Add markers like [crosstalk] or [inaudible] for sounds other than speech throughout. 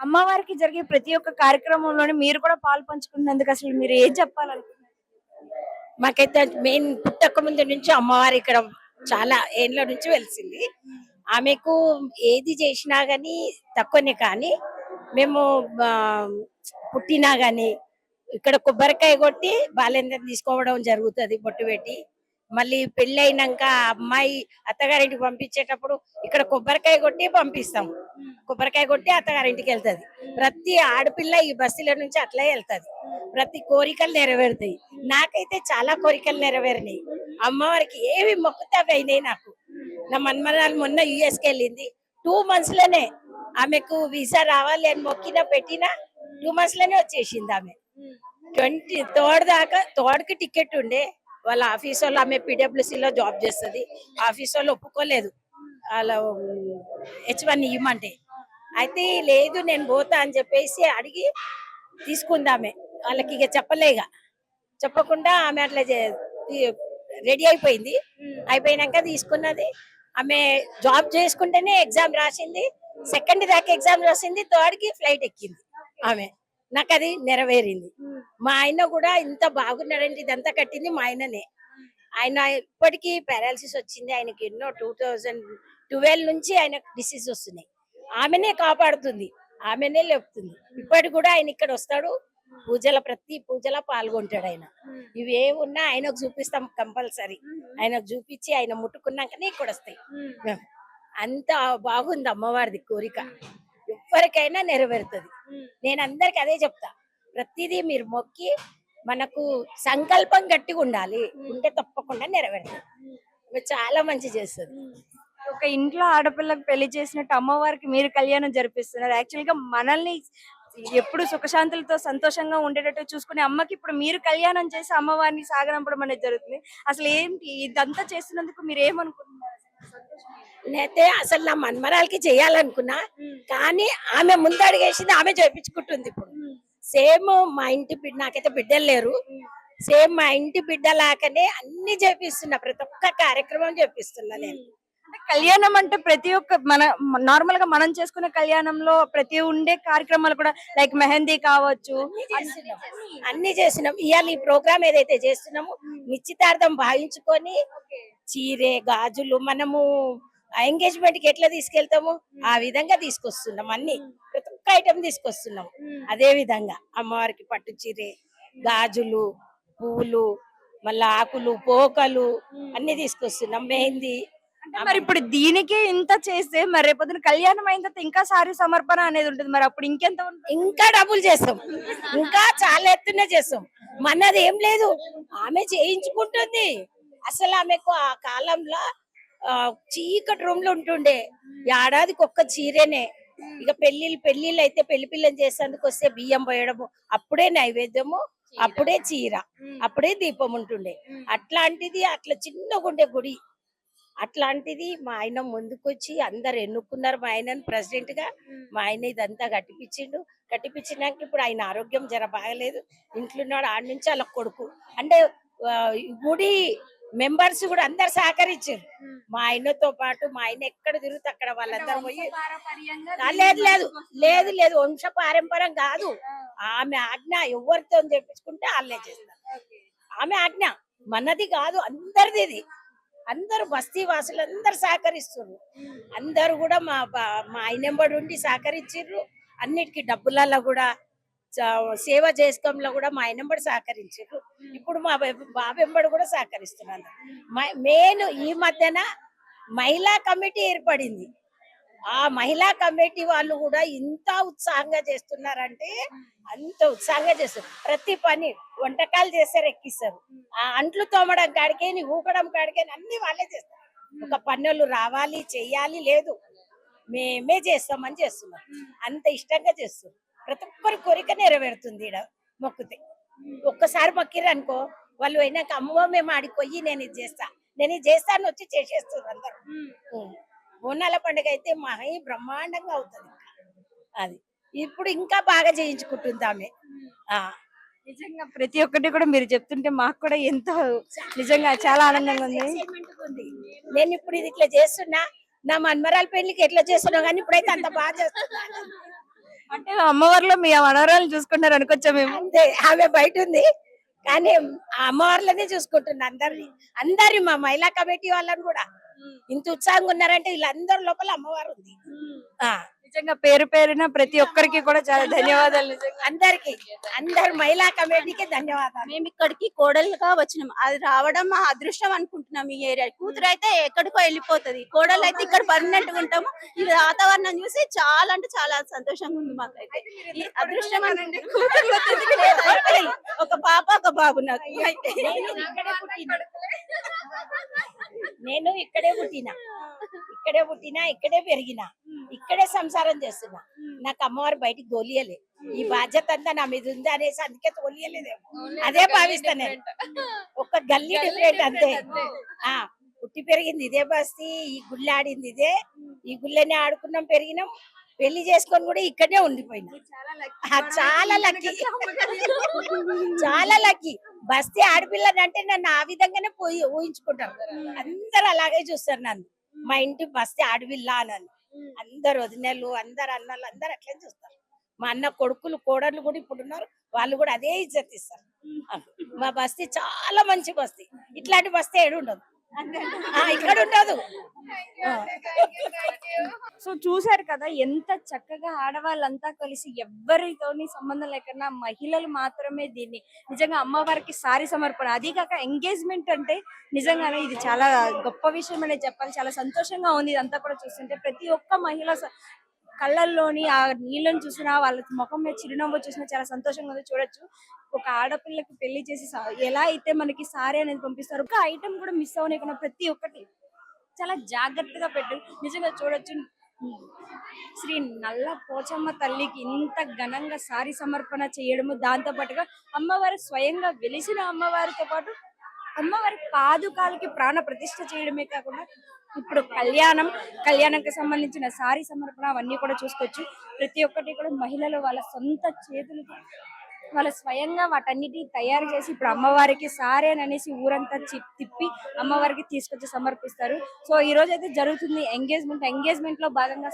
అమ్మవారికి జరిగే ప్రతి ఒక్క కార్యక్రమంలోనే మీరు కూడా పాలు పంచుకున్నందుకు అసలు మీరు ఏం చెప్పాలనుకుంటున్నారు? మాకైతే మెయిన్ పుట్టక ముందు నుంచి అమ్మవారు ఇక్కడ చాలా ఏళ్ళ నుంచి వెలిసింది. ఆమెకు ఏది చేసినా కానీ తక్కువనే కానీ మేము పుట్టినా గానీ ఇక్కడ కొబ్బరికాయ కొట్టి బాలేందర్ తీసుకోవడం జరుగుతుంది బొట్టు పెట్టి. మళ్ళీ పెళ్ళి అయినాక అమ్మాయి అత్తగారింటికి పంపించేటప్పుడు ఇక్కడ కొబ్బరికాయ కొట్టి పంపిస్తాం. కొబ్బరికాయ కొట్టి అత్తగారింటికి వెళ్తుంది. ప్రతి ఆడపిల్ల ఈ బస్సుల నుంచి అట్లే వెళ్తది. ప్రతి కోరికలు నెరవేరుతాయి. నాకైతే చాలా కోరికలు నెరవేరినాయి. అమ్మవారికి ఏవి మొక్కుతే అవి అయినాయి నాకు. నా మన్మరాలు మొన్న యుఎస్కి వెళ్ళింది. టూ మంత్స్లోనే ఆమెకు వీసా రావాలి అని మొక్కినా పెట్టినా టూ మంత్స్లోనే వచ్చేసింది ఆమె. ట్వంటీ థర్డ్ దాకా థర్డ్ టికెట్ ఉండే. వాళ్ళ ఆఫీస్ వాళ్ళు ఆమె పీడబ్ల్యూసీలో లో జాబ్ చేస్తుంది. ఆఫీస్ వాళ్ళు ఒప్పుకోలేదు. వాళ్ళ హెచ్ వన్ ఇవ్వమంటే. అయితే లేదు నేను పోతా అని చెప్పేసి అడిగి తీసుకుందామే. వాళ్ళకి ఇక చెప్పలేగా చెప్పకుండా ఆమె అట్లా రెడీ అయిపోయింది. అయిపోయినాక తీసుకున్నది. ఆమె జాబ్ చేసుకుంటేనే ఎగ్జామ్ రాసింది. సెకండ్ దాకా ఎగ్జామ్ రాసింది. థర్డ్కి ఫ్లైట్ ఎక్కింది ఆమె. నాకు అది నెరవేరింది. మా ఆయన కూడా ఇంత బాగున్నాడంటే ఇదంతా కట్టింది మా ఆయననే. ఆయన ఇప్పటికీ పారాలసిస్ వచ్చింది. ఆయనకి ఎన్నో టూ థౌజండ్ ట్వెల్వ్ నుంచి ఆయన డిసీజ్ వస్తున్నాయి. ఆమెనే కాపాడుతుంది ఆమెనే లేపుతుంది. ఇప్పటికి కూడా ఆయన ఇక్కడ వస్తాడు పూజల ప్రతి పూజల పాల్గొంటాడు ఆయన. ఇవి ఆయనకు చూపిస్తాం కంపల్సరీ. ఆయనకు చూపించి ఆయన ముట్టుకున్నాకనే ఇక్కడ వస్తాయి. అంత బాగుంది అమ్మవారిది కోరిక. ఎవరికైనా నెరవేరుతుంది. నేను అందరికి అదే చెప్తా. ప్రతిదీ మీరు మొక్కి మనకు సంకల్పం గట్టిగా ఉండాలి. ఉంటే తప్పకుండా నెరవేరుతుంది. చాలా మంచి చేస్తుంది. ఒక ఇంట్లో ఆడపిల్లకు పెళ్ళి చేసినట్టు అమ్మవారికి మీరు కళ్యాణం జరిపిస్తున్నారు. యాక్చువల్గా మనల్ని ఎప్పుడు సుఖశాంతులతో సంతోషంగా ఉండేటట్టు చూసుకునే అమ్మకి ఇప్పుడు మీరు కళ్యాణం చేసి అమ్మవారిని సాగనంపడం అనేది జరుగుతుంది. అసలు ఏంటి? ఇదంతా చేస్తున్నందుకు మీరు ఏమనుకుంటున్నారు? నేనైతే అసలు నా మన్మరాలకి చేయాలనుకున్నా కానీ ఆమె ముందు అడిగేసింది ఆమె చేపించుకుంటుంది ఇప్పుడు. సేమ్ మా ఇంటి బిడ్డ నాకైతే బిడ్డలు లేరు. సేమ్ మా ఇంటి బిడ్డలాగానే అన్ని చేపిస్తున్నా ప్రతి ఒక్క కార్యక్రమం చేపిస్తున్నా నేను. కళ్యాణం అంటే ప్రతి ఒక్క మన నార్మల్గా మనం చేసుకునే కళ్యాణంలో ప్రతి ఉండే కార్యక్రమాలు కూడా లైక్ మెహందీ కావచ్చు. అన్ని చేసినాం. ఇవాళ ఈ ప్రోగ్రామ్ ఏదైతే చేస్తున్నామో నిశ్చితార్థం భావించుకొని చీరే గాజులు మనము ఎంగేజ్మెంట్కి ఎట్లా తీసుకెళ్తాము ఆ విధంగా తీసుకొస్తున్నాం అన్ని. ప్రతి ఒక్క ఐటమ్ తీసుకొస్తున్నాం. అదే విధంగా అమ్మవారికి పట్టు చీరే గాజులు పువ్వులు మళ్ళా ఆకులు పోకలు అన్ని తీసుకొస్తున్నాం. మెహందీ మరి ఇప్పుడు దీనికే ఇంత చేస్తే మరి రేపొద్దున కళ్యాణం అయిన తర్వాత ఇంకా సారీ సమర్పణ అనేది ఉంటుంది. మరి అప్పుడు ఇంకెంత ఉంటుంది? ఇంకా డబ్బులు చేస్తాం. ఇంకా చాలా ఎత్తున చేస్తాం. మనది ఏం లేదు. ఆమె చేయించుకుంటుంది. అసలు ఆమెకు ఆ కాలంలో ఆ, చీకటి రూమ్లో ఉంటుండే. ఏడాదికి ఒక్క చీరేనే. ఇక పెళ్ళిళ్ళు పెళ్ళిళ్ళు అయితే పెళ్ళి పిల్లని చేసేందుకు వస్తే బియ్యం పోయడము అప్పుడే నైవేద్యము అప్పుడే చీర అప్పుడే దీపం ఉంటుండే. అట్లాంటిది అట్లా చిన్నగా ఉండే గుడి. అట్లాంటిది మా ఆయన ముందుకొచ్చి అందరు ఎన్నుకున్నారు మా ఆయనను ప్రెసిడెంట్గా. మా ఆయన ఇదంతా కట్టిపించిండు కట్టిపించినాక ఇప్పుడు ఆయన ఆరోగ్యం జర బాగలేదు. ఇంట్లో ఉన్నాడు ఆడ నుంచి వాళ్ళ కొడుకు. అంటే గుడి మెంబర్స్ కూడా అందరు సహకరించారు. మా ఆయనతో పాటు మా ఆయన ఎక్కడ తిరుగుతే అక్కడ వాళ్ళందరూ పోయి లేదు లేదు. లేదు లేదు. వంశ పారంపరం కాదు ఆమె ఆజ్ఞ ఎవరితో తెప్పించుకుంటే వాళ్ళే చేస్తారు. ఆమె ఆజ్ఞ. మనది కాదు అందరిది ఇది అందరు బస్తీ వాసులు అందరు సహకరిస్తున్నారు అందరు కూడా మా బా- మా ఆయనంబడి ఉండి సహకరించారు అన్నిటికీ డబ్బులలో కూడా సేవ చేసుకోవడంలో కూడా మా ఆయనంబడి సహకరించారు ఇప్పుడు మా బాబెంబడి కూడా సహకరిస్తున్నారు. మెయిన్ ఈ మధ్యన మహిళా కమిటీ ఏర్పడింది. ఆ మహిళా కమిటీ వాళ్ళు కూడా ఇంత ఉత్సాహంగా చేస్తున్నారంటే అంత ఉత్సాహంగా చేస్తారు. ప్రతి పని వంటకాలు చేస్తారు ఎక్కిస్తారు. ఆ అంట్లు తోమడం కాడికేని ఊకడం కాడికేని అన్ని వాళ్ళే చేస్తారు. ఒక పన్నులు రావాలి చెయ్యాలి లేదు. మేమే చేస్తామని చేస్తున్నాం అంత ఇష్టంగా చేస్తున్నాం ప్రతి ఒక్కరి కోరిక నెరవేరుతుంది ఈడ మొక్కుతే. ఒక్కసారి మొక్కిర్రు అనుకో వాళ్ళు అయినాక అమ్మో మేము ఆడికి పోయి నేను ఇది చేస్తా. నేను ఇది చేస్తాను వచ్చి చేసేస్తుంది అందరు. బోనాల పండుగ అయితే మహి బ్రహ్మాండంగా అవుతుంది అది. ఇప్పుడు ఇంకా బాగా చేయించుకుంటుంది ఆమె. నిజంగా ప్రతి ఒక్కటి కూడా మీరు చెప్తుంటే మాకు కూడా ఎంతో నిజంగా చాలా ఆనందంగా ఉంది. నేను ఇప్పుడు ఇది ఇట్లా చేస్తున్నా. నా మన్మరాల పెళ్ళికి ఎట్లా చేస్తున్నా కానీ ఇప్పుడైతే అంత బాగా చేస్తున్నా. అంటే అమ్మవారిలో మీ మనవరాలు చూసుకుంటారు అనుకోవచ్చా మేము? అంతే. ఆమె బయట ఉంది. కానీ అమ్మవార్లనే చూసుకుంటున్నా అందరిని. అందరి మా మహిళా కమిటీ వాళ్ళని కూడా. ఇంత ఉత్సాహంగా ఉన్నారంటే వీళ్ళందరి లోపల అమ్మవారు ఉంది. ఆ, నిజంగా పేరు పేరున ప్రతి ఒక్కరికి కూడా చాలా [laughs] ధన్యవాదాలు అందరికి అందరి మహిళా కమిటీకి ధన్యవాదాలు. మేము ఇక్కడికి కోడలుగా వచ్చినాం. అది రావడం మా అదృష్టం అనుకుంటున్నాం ఈ ఏరియా. కూతురు అయితే ఎక్కడికో వెళ్ళిపోతది. కోడలు అయితే ఇక్కడ పర్మనెంట్గా ఉంటాము. ఈ వాతావరణం చూసి చాలా అంటే చాలా సంతోషంగా ఉంది మాకైతే. ఈ అదృష్టం. [laughs] ఒక పాప ఒక బాబు నాకు. పుట్టిన నేను ఇక్కడే పుట్టిన. ఇక్కడే పుట్టినా ఇక్కడే పెరిగిన. ఇక్కడే సంసారం చేస్తున్నా. నాకు అమ్మవారు బయటికి తోలియలే. ఈ బాధ్యత అంతా నా మీద ఉంది అనేసి అందుకే తోలియలేదేమో. అదే భావిస్తా నేను. ఒక గల్లీ డిఫరెంట్ అంతే. ఆ పుట్టి పెరిగింది ఇదే బస్తీ ఈ గుళ్ళ ఆడింది ఇదే. ఈ గుళ్ళనే ఆడుకున్నాం పెరిగినాం. పెళ్ళి చేసుకొని కూడా ఇక్కడే ఉండిపోయినా. చాలా లక్కీ చాలా లక్కీ బస్తీ ఆడపిల్లని అంటే నన్ను ఆ విధంగానే పోయి ఊహించుకుంటారు. అందరు అలాగే చూస్తారు నన్ను. మా ఇంటి బస్తీ ఆడపిల్ల అని అందరు వదినలు అందరు అన్నలు అందరు అట్లే చూస్తారు. మా అన్న కొడుకులు కోడళ్ళు కూడా ఇప్పుడు ఉన్నారు. వాళ్ళు కూడా అదే ఇజ్జత్ ఇస్తారు. మా బస్తీ చాలా మంచి బస్తీ. ఇట్లాంటి బస్తీ ఏడు ఉండదు ఇక్కడ ఉండదు. సో చూశారు కదా ఎంత చక్కగా ఆడవాళ్ళంతా కలిసి ఎవ్వరితోని సంబంధం లేకుండా మహిళలు మాత్రమే దీన్ని నిజంగా అమ్మవారికి సారి సమర్పణ. అది కాక ఎంగేజ్మెంట్ అంటే నిజంగానే ఇది చాలా గొప్ప విషయం అనే చెప్పాలి. చాలా సంతోషంగా ఉంది ఇదంతా కూడా చూస్తుంటే. ప్రతి ఒక్క మహిళ కళ్ళల్లోని ఆ నీళ్ళని చూసినా వాళ్ళ ముఖం మీద చిరునవ్వు చూసినా చాలా సంతోషంగా ఉంది. చూడొచ్చు. ఒక ఆడపిల్లకి పెళ్ళి చేసి ఎలా అయితే మనకి సారీ అనేది పంపిస్తారు ఒక ఐటమ్ కూడా మిస్ అవలేకుండా ప్రతి ఒక్కటి చాలా జాగ్రత్తగా పెట్టు. నిజంగా చూడొచ్చు. శ్రీ నల్ల పోచమ్మ తల్లికి ఇంత ఘనంగా సారి సమర్పణ చేయడము దాంతో పాటుగా అమ్మవారు స్వయంగా వెలిసిన అమ్మవారితో పాటు అమ్మవారి పాదుకాలకి ప్రాణ ప్రతిష్ఠ చేయడమే కాకుండా ఇప్పుడు కళ్యాణం కళ్యాణంకి సంబంధించిన సారి సమర్పణ అవన్నీ కూడా చూసుకోవచ్చు. ప్రతి ఒక్కటి కూడా మహిళలు వాళ్ళ సొంత చేతులతో వాళ్ళు స్వయంగా వాటన్నిటి తయారు చేసి ఇప్పుడు అమ్మవారికి సారే అని అనేసి ఊరంతా తిప్పి అమ్మవారికి తీసుకొచ్చి సమర్పిస్తారు. సో ఈ రోజు అయితే జరుగుతుంది ఎంగేజ్మెంట్. ఎంగేజ్మెంట్లో భాగంగా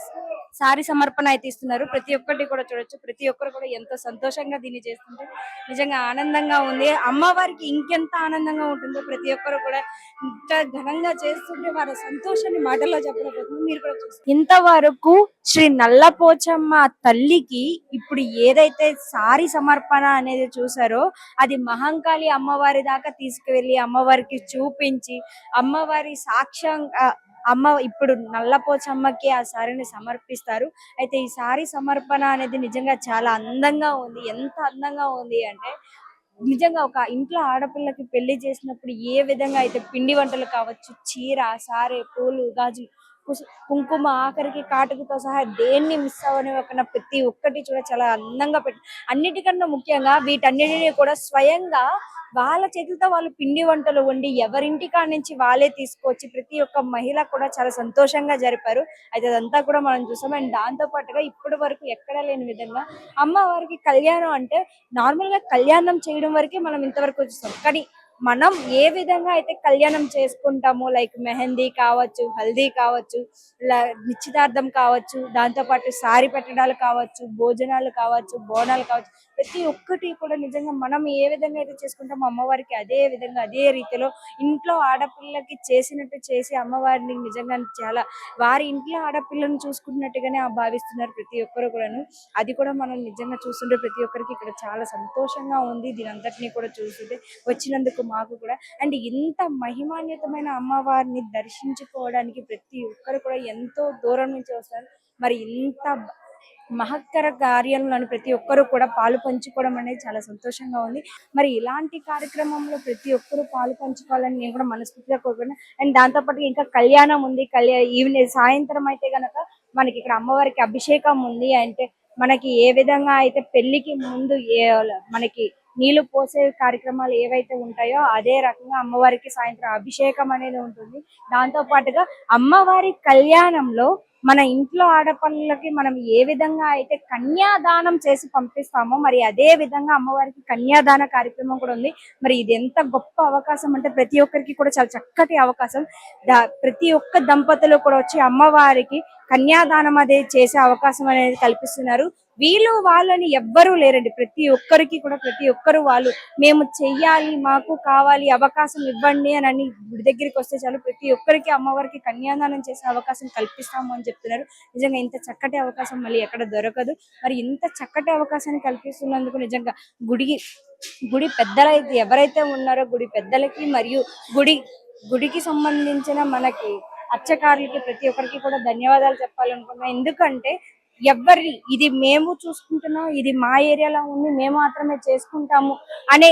సారీ సమర్పణ అయితే ఇస్తున్నారు. ప్రతి ఒక్కటి కూడా చూడొచ్చు. ప్రతి ఒక్కరు కూడా ఎంతో సంతోషంగా దీన్ని చేస్తుంటే నిజంగా ఆనందంగా ఉంది. అమ్మవారికి ఇంకెంత ఆనందంగా ఉంటుందో ప్రతి ఒక్కరు కూడా ఇంత ఘనంగా చేస్తుంటే వారి సంతోషాన్ని మాటల్లో చెప్పలేకపోతుంది మీరు కూడా చూస్తారు ఇంతవరకు శ్రీ నల్లపోచమ్మ తల్లికి ఇప్పుడు ఏదైతే సారీ సమర్పణ అనేది చూసారో అది మహంకాళి అమ్మవారి దాకా తీసుకువెళ్ళి అమ్మవారికి చూపించి అమ్మవారి సాక్ష్యంగా అమ్మ ఇప్పుడు నల్లపోచమ్మకి ఆ సారీని సమర్పిస్తారు. అయితే ఈ సారీ సమర్పణ అనేది నిజంగా చాలా అందంగా ఉంది. ఎంత అందంగా ఉంది అంటే నిజంగా ఒక ఇంట్లో ఆడపిల్లకి పెళ్ళి చేసినప్పుడు ఏ విధంగా అయితే పిండి వంటలు కావచ్చు చీర సారే పూలు గాజులు కుంకుమ ఆఖరికి కాటుకతో సహా దేన్ని మిస్ అవ్వనివ్వకుండా ప్రతి ఒక్కటి కూడా చాలా అందంగా పెట్టి అన్నిటికన్నా ముఖ్యంగా వీటన్నిటిని కూడా స్వయంగా వాళ్ళ చేతులతో వాళ్ళు పిండి వంటలు వండి ఎవరింటికా నుంచి వాళ్ళే తీసుకొచ్చి ప్రతి ఒక్క మహిళ కూడా చాలా సంతోషంగా జరిపారు. అయితే అదంతా కూడా మనం చూసాం. అండ్ దాంతో పాటుగా ఇప్పటి వరకు ఎక్కడ లేని విధంగా అమ్మవారికి కళ్యాణం అంటే నార్మల్గా కళ్యాణం చేయడం వరకే మనం ఇంతవరకు చూస్తాం కానీ మనం ఏ విధంగా అయితే కళ్యాణం చేసుకుంటామో లైక్ మెహందీ కావచ్చు హల్దీ కావచ్చు ఇలా నిశ్చితార్థం కావచ్చు దాంతో పాటు సారీ పెట్టడాలు కావచ్చు భోజనాలు కావచ్చు బోనాలు కావచ్చు ప్రతి ఒక్కటి కూడా నిజంగా మనం ఏ విధంగా అయితే చేసుకుంటామో అమ్మవారికి అదే విధంగా అదే రీతిలో ఇంట్లో ఆడపిల్లకి చేసినట్టు చేసి అమ్మవారిని నిజంగా చాలా వారి ఇంట్లో ఆడపిల్లను చూసుకున్నట్టుగానే ఆ భావిస్తున్నారు ప్రతి ఒక్కరు కూడాను. అది కూడా మనం నిజంగా చూస్తుంటే ప్రతి ఒక్కరికి ఇక్కడ చాలా సంతోషంగా ఉంది. దీనంతటినీ కూడా చూస్తుంటే వచ్చినందుకు మాకు కూడా. అండ్ ఇంత మహిమాన్వితమైన అమ్మవారిని దర్శించుకోవడానికి ప్రతి ఒక్కరు కూడా ఎంతో దూరం నుంచి వస్తారు మరి ఇంత మహత్తర కార్యాలను ప్రతి ఒక్కరు కూడా పాలు పంచుకోవడం అనేది చాలా సంతోషంగా ఉంది. మరి ఇలాంటి కార్యక్రమంలో ప్రతి ఒక్కరు పాలు పంచుకోవాలని నేను కూడా మనస్ఫూర్తిగా కోరుకున్నాను అండ్ దాంతో పాటు ఇంకా కళ్యాణం ఉంది. కళ్యాణ ఈవినింగ్ సాయంత్రం అయితే గనక మనకి ఇక్కడ అమ్మవారికి అభిషేకం ఉంది. అంటే మనకి ఏ విధంగా అయితే పెళ్ళికి ముందు ఏ మనకి నీళ్ళు పోసే కార్యక్రమాలు ఏవైతే ఉంటాయో అదే రకంగా అమ్మవారికి సాయంత్రం అభిషేకం అనేది ఉంటుంది. దాంతో పాటుగా అమ్మవారి కళ్యాణంలో మన ఇంట్లో ఆడపల్లకి మనం ఏ విధంగా అయితే కన్యాదానం చేసి పంపిస్తామో మరి అదే విధంగా అమ్మవారికి కన్యాదాన కార్యక్రమం కూడా ఉంది. మరి ఇది ఎంత గొప్ప అవకాశం అంటే ప్రతి ఒక్కరికి కూడా చాలా చక్కటి అవకాశం. ప్రతి ఒక్క దంపతులు కూడా వచ్చి అమ్మవారికి కన్యాదానం అనేది చేసే అవకాశం అనేది కల్పిస్తున్నారు. వీళ్ళు వాళ్ళని ఎవ్వరూ లేరండి. ప్రతి ఒక్కరికి కూడా ప్రతి ఒక్కరు వాళ్ళు మేము చెయ్యాలి మాకు కావాలి అవకాశం ఇవ్వండి అని అని గుడి దగ్గరికి వస్తే చాలు. ప్రతి ఒక్కరికి అమ్మవారికి కన్యాదానం చేసే అవకాశం కల్పిస్తాము అని చెప్తున్నారు. నిజంగా ఇంత చక్కటి అవకాశం మళ్ళీ ఎక్కడ దొరకదు. మరి ఇంత చక్కటి అవకాశాన్ని కల్పిస్తున్నందుకు నిజంగా గుడి గుడి పెద్దలైతే ఎవరైతే ఉన్నారో గుడి పెద్దలకి మరియు గుడి గుడికి సంబంధించిన మనకి అర్చకారులకి ప్రతి ఒక్కరికి కూడా ధన్యవాదాలు చెప్పాలనుకున్నాను ఎందుకంటే ఎవరి ఇది మేము చూసుకుంటున్నాం ఇది మా ఏరియాలో ఉంది మేము మాత్రమే చేసుకుంటాము అనే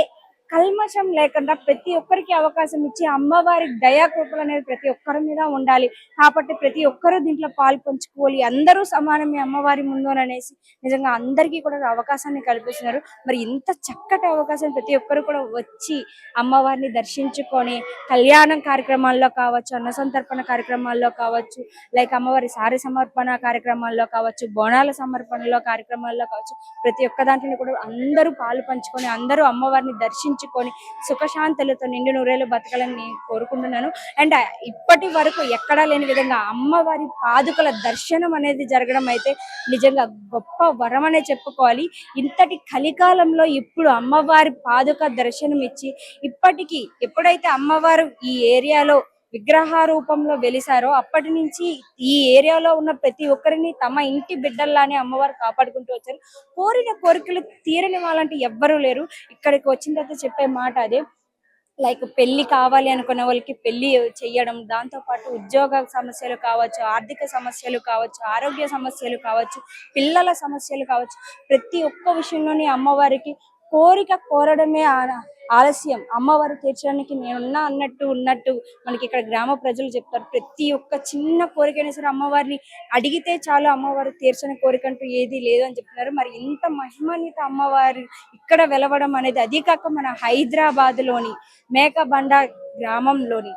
కల్మషం లేకుండా ప్రతి ఒక్కరికి అవకాశం ఇచ్చి అమ్మవారి దయాకృపలు అనేది ప్రతి ఒక్కరి మీద ఉండాలి. కాబట్టి ప్రతి ఒక్కరూ దీంట్లో పాలు పంచుకోవాలి. అందరూ సమానమే అమ్మవారి ముందు అనేసి నిజంగా అందరికీ కూడా అవకాశాన్ని కల్పిస్తున్నారు. మరి ఇంత చక్కటి అవకాశం ప్రతి ఒక్కరు కూడా వచ్చి అమ్మవారిని దర్శించుకొని కళ్యాణం కార్యక్రమాల్లో కావచ్చు అన్న సంతర్పణ కార్యక్రమాల్లో కావచ్చు లైక్ అమ్మవారి సారీ సమర్పణ కార్యక్రమాల్లో కావచ్చు బోనాల సమర్పణలో కార్యక్రమాల్లో కావచ్చు ప్రతి ఒక్క దాంట్లో కూడా అందరూ పాలు పంచుకొని అందరూ అమ్మవారిని దర్శించుకొని సుఖశాంతులతో నిండు నూరేళ్ళు బతకాలని నేను కోరుకుంటున్నాను. అండ్ ఇప్పటి వరకు ఎక్కడా లేని విధంగా అమ్మవారి పాదుకల దర్శనం అనేది జరగడం అయితే నిజంగా గొప్ప వరం అనే చెప్పుకోవాలి. ఇంతటి కలికాలంలో ఇప్పుడు అమ్మవారి పాదుక దర్శనం ఇచ్చి ఇప్పటికీ ఎప్పుడైతే అమ్మవారు ఈ ఏరియాలో విగ్రహ రూపంలో వెలిసారో అప్పటి నుంచి ఈ ఏరియాలో ఉన్న ప్రతి ఒక్కరిని తమ ఇంటి బిడ్డల్లానే అమ్మవారు కాపాడుకుంటూ వచ్చారు. కోరిన కోరికలు తీరని వాళ్ళంటే ఎవ్వరూ లేరు. ఇక్కడికి వచ్చిన తర్వాత చెప్పే మాట అదే. లైక్ పెళ్ళి కావాలి అనుకున్న వాళ్ళకి పెళ్ళి చేయడం దాంతో పాటు ఉద్యోగ సమస్యలు కావచ్చు ఆర్థిక సమస్యలు కావచ్చు ఆరోగ్య సమస్యలు కావచ్చు పిల్లల సమస్యలు కావచ్చు ప్రతి ఒక్క విషయంలోని అమ్మవారికి కోరిక కోరడమే ఆ- ఆలస్యం. అమ్మవారు తీర్చడానికి నేనున్నా అన్నట్టు ఉన్నట్టు మనకి ఇక్కడ గ్రామ ప్రజలు చెప్తారు. ప్రతి ఒక్క చిన్న కోరికైనా సరే అమ్మవారిని అడిగితే చాలు అమ్మవారు తీర్చని కోరిక అంటూ ఏది లేదు అని చెప్తున్నారు. మరి ఇంత మహిమాన్విత అమ్మవారు ఇక్కడ వెలవడం అనేది అదే కాక మన హైదరాబాద్లోని మేకబండ గ్రామంలోని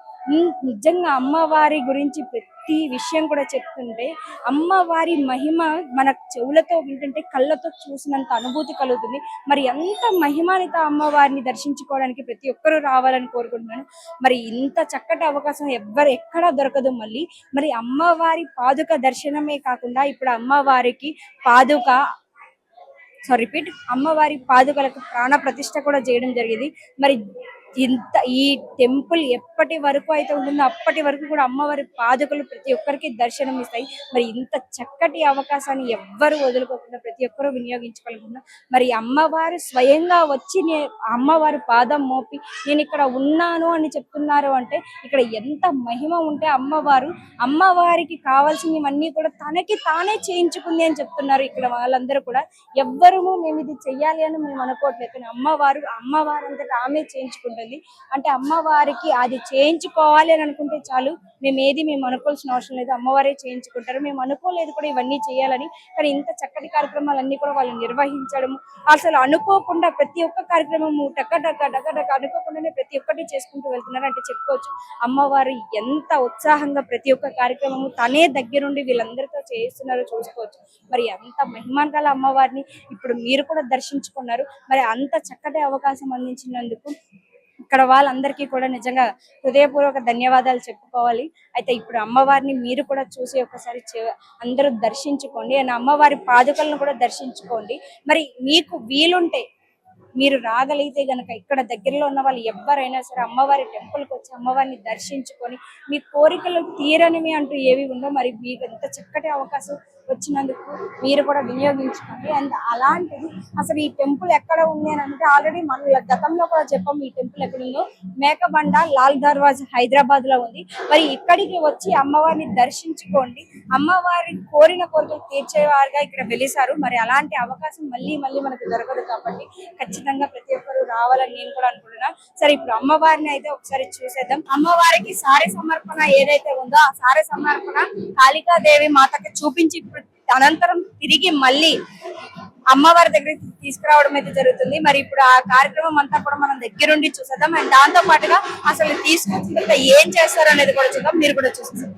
నిజంగా అమ్మవారి గురించి ప్రతి ప్రతి విషయం కూడా చెప్తుంటే అమ్మవారి మహిమ మన చెవులతో వింటుంటే కళ్ళతో చూసినంత అనుభూతి కలుగుతుంది. మరి ఎంత మహిమానిత అమ్మవారిని దర్శించుకోవడానికి ప్రతి ఒక్కరూ రావాలని కోరుకుంటున్నాను. మరి ఇంత చక్కటి అవకాశం ఎవ్వరు ఎక్కడా దొరకదు మళ్ళీ. మరి అమ్మవారి పాదుక దర్శనమే కాకుండా ఇప్పుడు అమ్మవారికి పాదుక సో రిపీట్ అమ్మవారి పాదుకలకు ప్రాణ ప్రతిష్ట కూడా చేయడం జరిగింది. మరి ఇంత ఈ టెంపుల్ ఎప్పటి వరకు అయితే ఉంటుందో అప్పటి వరకు కూడా అమ్మవారి పాదకులు ప్రతి ఒక్కరికి దర్శనం ఇస్తాయి. మరి ఇంత చక్కటి అవకాశాన్ని ఎవ్వరు వదులుకోకుండా ప్రతి ఒక్కరూ వినియోగించుకోకుండా మరి అమ్మవారు స్వయంగా వచ్చి అమ్మవారు అమ్మవారి పాదం మోపి నేను ఇక్కడ ఉన్నాను అని చెప్తున్నారు అంటే ఇక్కడ ఎంత మహిమ ఉంటే అమ్మవారు అమ్మవారికి కావాల్సినవన్నీ కూడా తనకి తానే చేయించుకుంది అని చెప్తున్నారు. ఇక్కడ వాళ్ళందరూ కూడా ఎవ్వరూ మేము ఇది చెయ్యాలి అని మేము అనుకోవట్లేదు. అమ్మవారు అమ్మవారు అంతటా ఆమె ఉంటుంది అంటే అమ్మవారికి అది చేయించుకోవాలి అని అనుకుంటే చాలు. మేము ఏది మేము అనుకోవాల్సిన అవసరం లేదు. అమ్మవారే చేయించుకుంటారు. మేము అనుకోలేదు కూడా ఇవన్నీ చేయాలని. కానీ ఇంత చక్కటి కార్యక్రమాలన్నీ కూడా వాళ్ళు నిర్వహించడం అసలు అనుకోకుండా ప్రతి ఒక్క కార్యక్రమము టక్క టక్క టక్క టక్క అనుకోకుండానే ప్రతి ఒక్కటి చేసుకుంటూ వెళ్తున్నారు అంటే చెప్పుకోవచ్చు. అమ్మవారు ఎంత ఉత్సాహంగా ప్రతి ఒక్క కార్యక్రమము తనే దగ్గరుండి వీళ్ళందరితో చేయిస్తున్నారో చూసుకోవచ్చు. మరి అంత మహిమాన్ గల అమ్మవారిని ఇప్పుడు మీరు కూడా దర్శించుకున్నారు. మరి అంత చక్కటి అవకాశం అందించినందుకు ఇక్కడ వాళ్ళందరికీ కూడా నిజంగా హృదయపూర్వక ధన్యవాదాలు చెప్పుకోవాలి. అయితే ఇప్పుడు అమ్మవారిని మీరు కూడా చూసి ఒకసారి చే- అందరూ దర్శించుకోండి. అండ్ అమ్మవారి పాదుకలను కూడా దర్శించుకోండి. మరి మీకు వీలుంటే మీరు రాగలిగితే గనక ఇక్కడ దగ్గరలో ఉన్న వాళ్ళు ఎవ్వరైనా సరే అమ్మవారి టెంపుల్కి వచ్చి అమ్మవారిని దర్శించుకొని మీ కోరికలు తీరనివి అంటూ ఏవి ఉందో మరి మీకు ఎంత చక్కటి అవకాశం వచ్చినందుకు మీరు కూడా వినియోగించుకోండి. అండ్ అలాంటిది అసలు ఈ టెంపుల్ ఎక్కడ ఉంది అని అంటే ఆల్రెడీ మన గతంలో కూడా చెప్పాము ఈ టెంపుల్ ఎక్కడ ఉందో. మేకబండ లాల్ దర్వాజ్ హైదరాబాద్లో ఉంది. మరి ఇక్కడికి వచ్చి అమ్మవారిని దర్శించుకోండి. అమ్మవారి కోరిన కోరికలు తీర్చేవారుగా ఇక్కడ వెలిసారు. మరి అలాంటి అవకాశం మళ్ళీ మళ్ళీ మనకు దొరకదు కాబట్టి ఖచ్చితంగా ఖచ్చితంగా ప్రతి ఒక్కరు రావాలని నేను కూడా అనుకుంటున్నా. సరే ఇప్పుడు అమ్మవారిని అయితే ఒకసారి చూసేద్దాం. అమ్మవారికి సారీ సమర్పణ ఏదైతే ఉందో ఆ సారీ సమర్పణ కాళికాదేవి మాతకి చూపించి అనంతరం తిరిగి మళ్ళీ అమ్మవారి దగ్గర తీసుకురావడం అయితే జరుగుతుంది. మరి ఇప్పుడు ఆ కార్యక్రమం అంతా కూడా మనం దగ్గరుండి చూసేద్దాం. అండ్ దాంతో పాటుగా అసలు తీసుకొచ్చిన ఏం చేస్తారు అనేది కూడా చూద్దాం. మీరు కూడా చూసేసారు